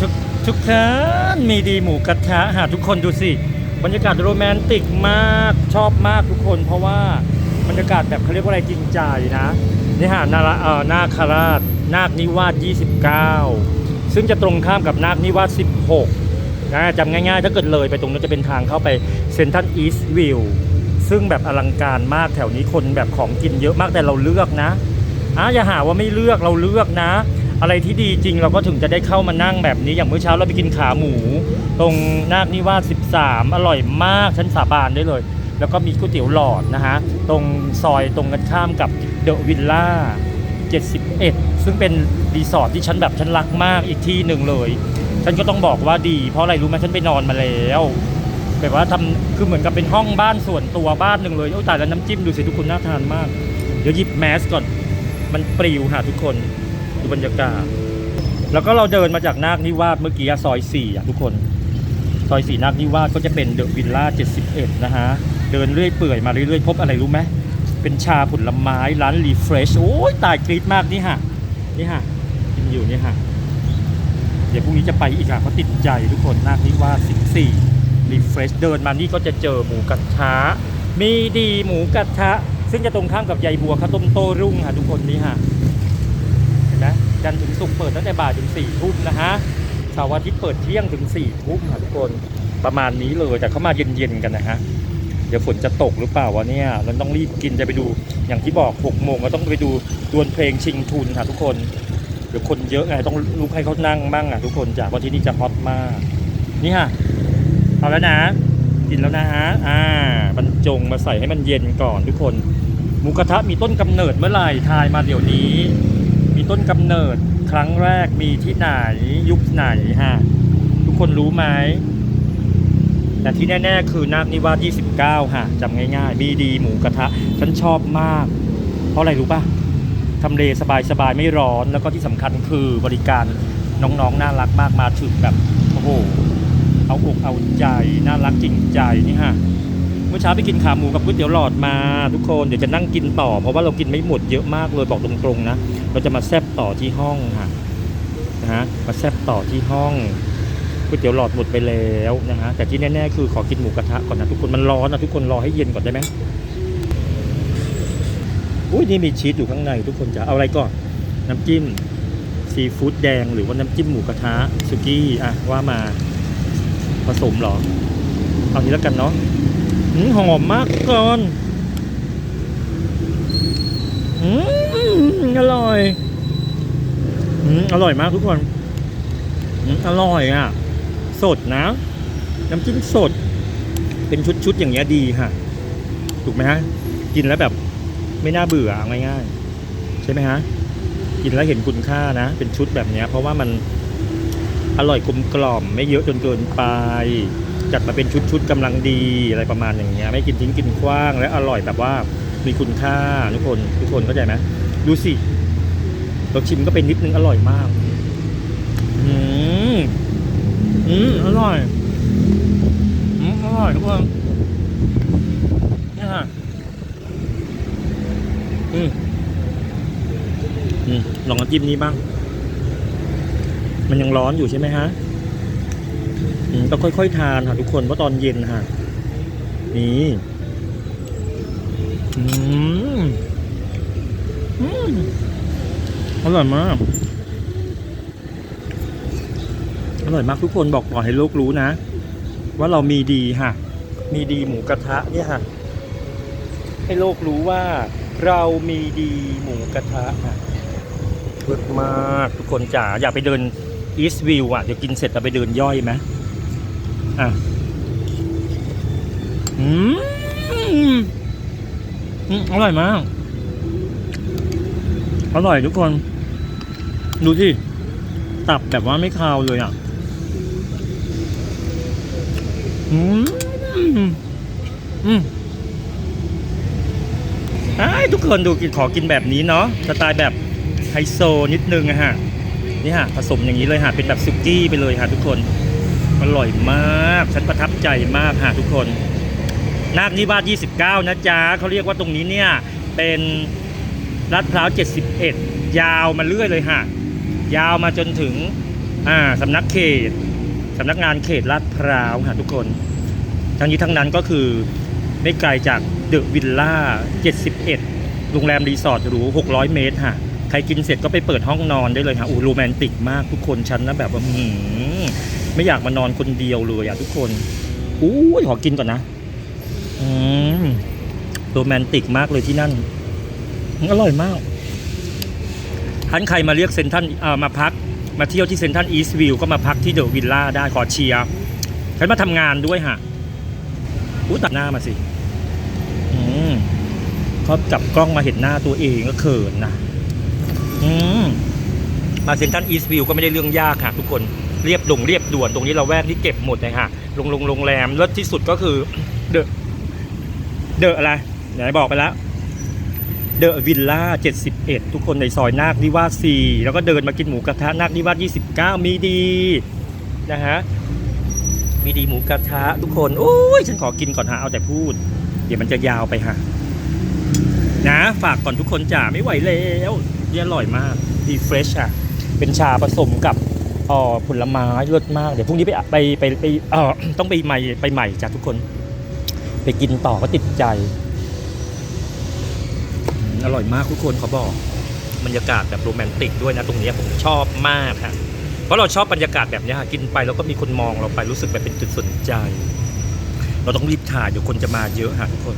ทุกทุกท่านมีดีหมูกระทะหาทุกคนดูสิ บรรยากาศโรแมนติกมากชอบมากทุกคน เพราะว่าบรรยากาศแบบเขาเรียกว่าอะไรจริงใจนะนี่ฮะนาราเอ่อนาคราชนาคนิวาส29 ซึ่งจะตรงข้ามกับนาคนิวาส16นะจำง่ายๆ ถ้าเกิดเลยไปตรงนั้นจะเป็นทางเข้าไปเซนทันอีสต์วิวซึ่งแบบอลังการมากแถวนี้คนแบบของกินเยอะมากแต่เราเลือกนะอะอย่าหาว่าไม่เลือกเราเลือกนะ อะไรที่ดีจริงเราก็ถึงจะได้เข้ามานั่งแบบนี้อย่างเมื่อเช้าเราไปกินขาหมู ตรงนาคนิวาส13 อร่อยมากฉันสาบานได้เลย แล้วก็มีก๋วยเตี๋ยวหลอดนะฮะตรงซอยตรงกันข้ามกับเดอะวิลล่า71 ซึ่งเป็นรีสอร์ทที่ฉันแบบฉันรักมากอีกที่หนึ่งเลย ฉันก็ต้องบอกว่าดี เพราะอะไรรู้ไหมฉันไปนอนมาแล้วแบบว่าทำคือเหมือนกับเป็นห้องบ้านส่วนตัวบ้านหนึ่งเลยโอ้ตายแล้วน้ำจิ้มดูสิทุกคนน่าทานมาก เดี๋ยวหยิบแมสก่อน มันปลิวหาทุกคน บรรยากาศ แล้วก็เราเดินมาจากนาคนิวาสเมื่อกี้ซอย4อะทุกคน ซอยสี่นาคนิวาสก็จะเป็นเดอะวิลล่า71 นะฮะ เดินเรื่อยเปื่อยมาเรื่อยๆ พบอะไรรู้ไหม เป็นชาผลไม้ร้านรีเฟรช โอ้ยตายกรี๊ดมากนี่ฮะ นี่ฮะ กินอยู่นี่ฮะ เดี๋ยวพรุ่งนี้จะไปอีกอะเพราะติดใจทุกคนนาคนิวาส14รีเฟรช เดินมานี่ก็จะเจอหมูกระทะ มีดีหมูกระทะซึ่งจะตรงข้ามกับยายบัวข้าวต้มโต้รุ่งค่ะทุกคนนี่ฮะ จันทร์ถึงศุกร์เปิดตั้งแต่บ่ายถึงสี่ทุ่มนะฮะเสาร์อาทิตย์เปิดเที่ยงถึงสี่ทุ่มค่ะทุกคนประมาณนี้เลยแต่เขามาเย็นๆกันนะฮะเดี๋ยวฝนจะตกหรือเปล่าวะเนี่ยเราต้องรีบกินจะไปดูอย่างที่บอกหกโมงก็ต้องไปดูดวลเพลงชิงทุนค่ะทุกคนเดี๋ยวคนเยอะไงต้องลุกให้เขานั่งบ้างอะทุกคนจากวันที่นี่จะฮอตมาก นี่ฮะเอาแล้วนะ กินแล้วนะฮะอ่าบรรจงมาใส่ให้มันเย็นก่อนทุกคนหมูกระทะมีต้นกำเนิดเมื่อไหร่ทายมาเดี๋ยวนี้ ต้นกำเนิดครั้งแรกมีที่ไหนยุคไหนฮะทุกคนรู้ไหมแต่ที่แน่ ๆ คือนาคนิวาส29ฮะจำง่ายๆ มีดีหมูกระทะ ฉันชอบมาก เพราะอะไรรู้ป่ะทำเลสบาย ๆ ไม่ร้อน แล้วก็ที่สำคัญคือบริการน้อง ๆ น่ารักมากมาถึงแบบโอ้โห เอาอกเอาใจ น่ารักจริงใจนี่ฮะเมื่อเช้าไปกินขาหมูกับก๋วยเตี๋ยวหลอดมา ทุกคนเดี๋ยวจะนั่งกินต่อ เพราะว่าเรากินไม่หมดเยอะมากเลยบอกตรงๆนะ ราจะมาแซบต่อที่ห้องค่ะนะฮะมาแซบต่อที่ห้องก๋วยเตี๋ยวหลอดหมดไปแล้วนะฮะแต่ที่แน่ๆคือขอกินหมูกระทะก่อนนะทุกคนมันร้อนนะทุกคนรอให้เย็นก่อนได้ไหมอุ้ยนี่มีชีสอยู่ข้างในทุกคนจะเอาอะไรก่อนน้ำจิ้มซีฟู้ดแดงหรือว่าน้ำจิ้มหมูกระทะสุกี้อะว่ามาผสมหรอเอานี้แล้วกันเนาะหอมมากก่อนอืม อร่อยอืมอร่อยมากทุกคนอืมอร่อยอะ สดนะ น้ำจิ้มสด เป็นชุดๆอย่างเงี้ยดีค่ะ ถูกไหมฮะ กินแล้วแบบไม่น่าเบื่อเอาง่ายๆ ใช่ไหมฮะ กินแล้วเห็นคุณค่านะ เป็นชุดแบบเนี้ย เพราะว่ามันอร่อยกลมกล่อม ไม่เยอะจนเกินไป จัดมาเป็นชุดๆกำลังดีอะไรประมาณอย่างเงี้ย ไม่กินทิ้งกินขว้าง และอร่อยแบบว่ามีคุณค่าทุกคนทุกคนเข้าใจไหม ดูสิเราชิมก็เป็นนิดนึงอร่อยมาก อืม อืม อร่อย อืม อร่อยทุกคนนี่ฮะอืม อืม ลองน้ำจิ้มนี้บ้าง มันยังร้อนอยู่ใช่ไหมฮะ อืม ต้องค่อยๆทานค่ะทุกคนเพราะตอนเย็นค่ะ นี่ อืม อร่อยมาก อร่อยมากทุกคนบอกต่อให้โลกรู้นะ ว่าเรามีดีค่ะ มีดีหมูกระทะเนี่ยค่ะ ให้โลกรู้ว่า เรามีดีหมูกระทะค่ะเลิศมากทุกคนจ๋าอยากไปเดินอีสต์วิวอะ เดี๋ยวกินเสร็จเราไปเดินย่อยไหมอะ อืม อร่อยมาก อร่อยทุกคน ดูที่ตับแบบว่าไม่คาวเลยอะอืมอืมไอ้ทุกคนดูกินขอกินแบบนี้เนาะสไตล์แบบไฮโซนิดนึงอะฮะนี่ฮะผสมอย่างนี้เลยฮะเป็นแบบซุกี้ไปเลยฮะทุกคนอร่อยมาก ฉันประทับใจมากฮะทุกคนนาคนิวาส29 นะจ๊ะเขาเรียกว่าตรงนี้เนี่ยเป็น ลาดพร้าว 71 ยาวมาเรื่อยเลยฮะยาวมาจนถึงอ่าสำนักเขตสำนักงานเขตลาดพร้าวค่ะทุกคน ทั้งนี้ทั้งนั้นก็คือไม่ไกลจากเดอะวิลล่า 71 โรงแรมรีสอร์ทหรู 600 เมตรค่ะใครกินเสร็จก็ไปเปิดห้องนอนได้เลยค่ะอู้โรแมนติกมากทุกคนฉันนะแบบว่าหืมไม่อยากมานอนคนเดียวเลยอะทุกคนอู้ขอกินก่อนนะ อืมโรแมนติกมากเลยที่นั่น อืมอร่อยมากท่านใครมาเรียกเซนทันเอ่อมาพัก มาเที่ยวที่เซนทันอีสต์วิวก็มาพักที่เดอะวิลล่าได้ขอเชียร์ฉันมาทำงานด้วยฮะอู้ตัดหน้ามาสิ อืมเขาจับกล้องมาเห็นหน้าตัวเองก็เขินนะอืมมาเซนทันอีสต์วิวก็ไม่ได้เรื่องยากค่ะทุกคนเรียบดงเรียบด่วนตรงนี้เราแวกที่เก็บหมดเลยค่ะโรงโรงโรงแรมเลิศที่สุดก็คือเดอะเดอะอะไรไหนบอกไปแล้ว เดอะวิลล่า 71 ทุกคนในซอยนาคนิวาส4แล้วก็เดินมากินหมูกระทะนาคนิวาส29 มีดีนะฮะ มีดีหมูกระทะทุกคน โอ้ย ฉันขอกินก่อนฮะ เอาแต่พูด เดี๋ยวมันจะยาวไปฮะ นะ ฝากก่อนทุกคนจ้าไม่ไหวแล้วนี่อร่อยมากดีเฟรชอะ เป็นชาผสมกับอ่อผลไม้เลิศมาก เดี๋ยวพรุ่งนี้ไปไปไปไปเออต้องไปใหม่ไปใหม่จ้ะทุกคน ไปกินต่อก็ติดใจ อร่อยมากทุกคนเขาบอกบรรยากาศแบบโรแมนติกด้วยนะตรงนี้ผมชอบมากฮะเพราะเราชอบบรรยากาศแบบนี้ยฮะกินไปแล้วก็มีคนมองเราไปรู้สึกแบบเป็นจุดสนใจ เราต้องรีบถ่ายเดี๋ยวคนจะมาเยอะฮะทุกคน